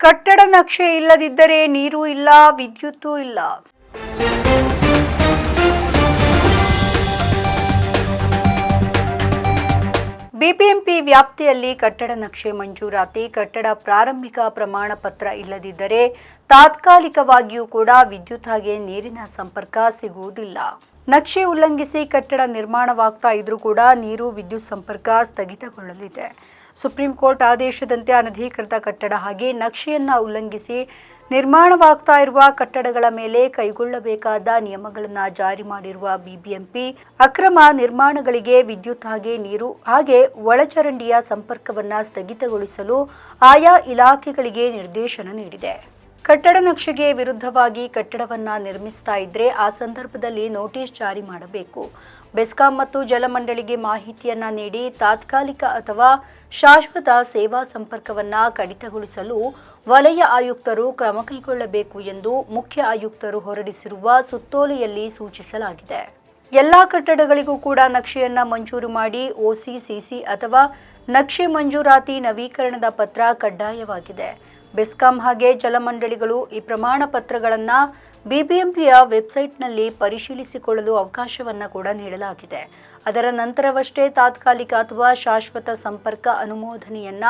ಕಟ್ಟಡ ನಕ್ಷೆ ಇಲ್ಲದಿದ್ದರೆ ನೀರು ಇಲ್ಲ, ವಿದ್ಯುತ್ತು ಇಲ್ಲ. ಬಿಬಿಎಂಪಿ ವ್ಯಾಪ್ತಿಯಲ್ಲಿ ಕಟ್ಟಡ ನಕ್ಷೆ ಮಂಜೂರಾತಿ, ಕಟ್ಟಡ ಪ್ರಾರಂಭಿಕ ಪ್ರಮಾಣ ಪತ್ರ ಇಲ್ಲದಿದ್ದರೆ ತಾತ್ಕಾಲಿಕವಾಗಿಯೂ ಕೂಡ ವಿದ್ಯುತ್ ಹಾಗೆ ನೀರಿನ ಸಂಪರ್ಕ ಸಿಗುವುದಿಲ್ಲ. ನಕ್ಷೆ ಉಲ್ಲಂಘಿಸಿ ಕಟ್ಟಡ ನಿರ್ಮಾಣವಾಗ್ತಾ ಇದ್ರೂ ಕೂಡ ನೀರು ವಿದ್ಯುತ್ ಸಂಪರ್ಕ ಸ್ಥಗಿತಗೊಳ್ಳಲಿದೆ. ಸುಪ್ರೀಂ ಕೋರ್ಟ್ ಆದೇಶದಂತೆ ಅನಧಿಕೃತ ಕಟ್ಟಡ ಹಾಗೆ ನಕ್ಷೆಯನ್ನು ಉಲ್ಲಂಘಿಸಿ ನಿರ್ಮಾಣವಾಗ್ತಾ ಇರುವ ಕಟ್ಟಡಗಳ ಮೇಲೆ ಕೈಗೊಳ್ಳಬೇಕಾದ ನಿಯಮಗಳನ್ನು ಜಾರಿ ಮಾಡಿರುವ ಬಿಬಿಎಂಪಿ, ಅಕ್ರಮ ನಿರ್ಮಾಣಗಳಿಗೆ ವಿದ್ಯುತ್ ಹಾಗೆ ನೀರು ಹಾಗೆ ಒಳಚರಂಡಿಯ ಸಂಪರ್ಕವನ್ನು ಸ್ಥಗಿತಗೊಳಿಸಲು ಆಯಾ ಇಲಾಖೆಗಳಿಗೆ ನಿರ್ದೇಶನ ನೀಡಿದೆ. ಕಟ್ಟಡ ನಕ್ಷೆಗೆ ವಿರುದ್ಧವಾಗಿ ಕಟ್ಟಡವನ್ನ ನಿರ್ಮಿಸ್ತಾ ಇದ್ರೆ ಆ ಸಂದರ್ಭದಲ್ಲಿ ನೋಟಿಸ್ ಜಾರಿ ಮಾಡಬೇಕು. ಬೆಸ್ಕಾಂ ಮತ್ತು ಜಲಮಂಡಳಿಗೆ ಮಾಹಿತಿಯನ್ನ ನೀಡಿ ತಾತ್ಕಾಲಿಕ ಅಥವಾ ಶಾಶ್ವತ ಸೇವಾ ಸಂಪರ್ಕವನ್ನ ಕಡಿತಗೊಳಿಸಲು ವಲಯ ಆಯುಕ್ತರು ಕ್ರಮ ಕೈಗೊಳ್ಳಬೇಕು ಎಂದು ಮುಖ್ಯ ಆಯುಕ್ತರು ಹೊರಡಿಸಿರುವ ಸುತ್ತೋಲೆಯಲ್ಲಿ ಸೂಚಿಸಲಾಗಿದೆ. ಎಲ್ಲಾ ಕಟ್ಟಡಗಳಿಗೂ ಕೂಡ ನಕ್ಷೆಯನ್ನ ಮಂಜೂರು ಮಾಡಿ ಒಸಿ ಸಿಸಿ ಅಥವಾ ನಕ್ಷೆ ಮಂಜೂರಾತಿ ನವೀಕರಣದ ಪತ್ರ ಕಡ್ಡಾಯವಾಗಿದೆ. ಬೆಸ್ಕಾಂ ಹಾಗೆ ಜಲಮಂಡಳಿಗಳು ಈ ಪ್ರಮಾಣ ಪತ್ರಗಳನ್ನು ಬಿಬಿಎಂಪಿಯ ವೆಬ್ಸೈಟ್ನಲ್ಲಿ ಪರಿಶೀಲಿಸಿಕೊಳ್ಳಲು ಅವಕಾಶವನ್ನು ಕೂಡ ನೀಡಲಾಗಿದೆ. ಅದರ ನಂತರವಷ್ಟೇ ತಾತ್ಕಾಲಿಕ ಅಥವಾ ಶಾಶ್ವತ ಸಂಪರ್ಕ ಅನುಮೋದನೆಯನ್ನ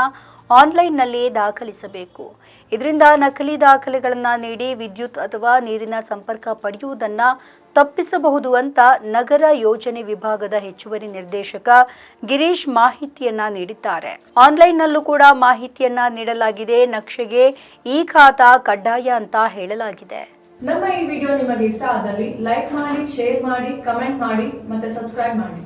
ಆನ್ಲೈನ್ನಲ್ಲಿ ದಾಖಲಿಸಬೇಕು. ಇದರಿಂದ ನಕಲಿ ದಾಖಲೆಗಳನ್ನು ನೀಡಿ ವಿದ್ಯುತ್ ಅಥವಾ ನೀರಿನ ಸಂಪರ್ಕ ಪಡೆಯುವುದನ್ನು ತಪ್ಪಿಸಬಹುದು ಅಂತ ನಗರ ಯೋಜನೆ ವಿಭಾಗದ ಹೆಚ್ಚುವರಿ ನಿರ್ದೇಶಕ ಗಿರೀಶ್ ಮಾಹಿತಿಯನ್ನ ನೀಡಿದ್ದಾರೆ ಆನ್ಲೈನ್ನಲ್ಲೂ ಕೂಡ ಮಾಹಿತಿಯನ್ನ ನೀಡಲಾಗಿದೆ. ನಕ್ಷೆಗೆ ಈ ಖಾತಾ ಕಡ್ಡಾಯ ಅಂತ ಹೇಳಲಾಗಿದೆ. ನಮ್ಮ ಈ ವಿಡಿಯೋ ನಿಮಗೆ ಇಷ್ಟ ಆದಲ್ಲಿ ಲೈಕ್ ಮಾಡಿ, ಶೇರ್ ಮಾಡಿ, ಕಮೆಂಟ್ ಮಾಡಿ ಮತ್ತೆ ಸಬ್ಸ್ಕ್ರೈಬ್ ಮಾಡಿ.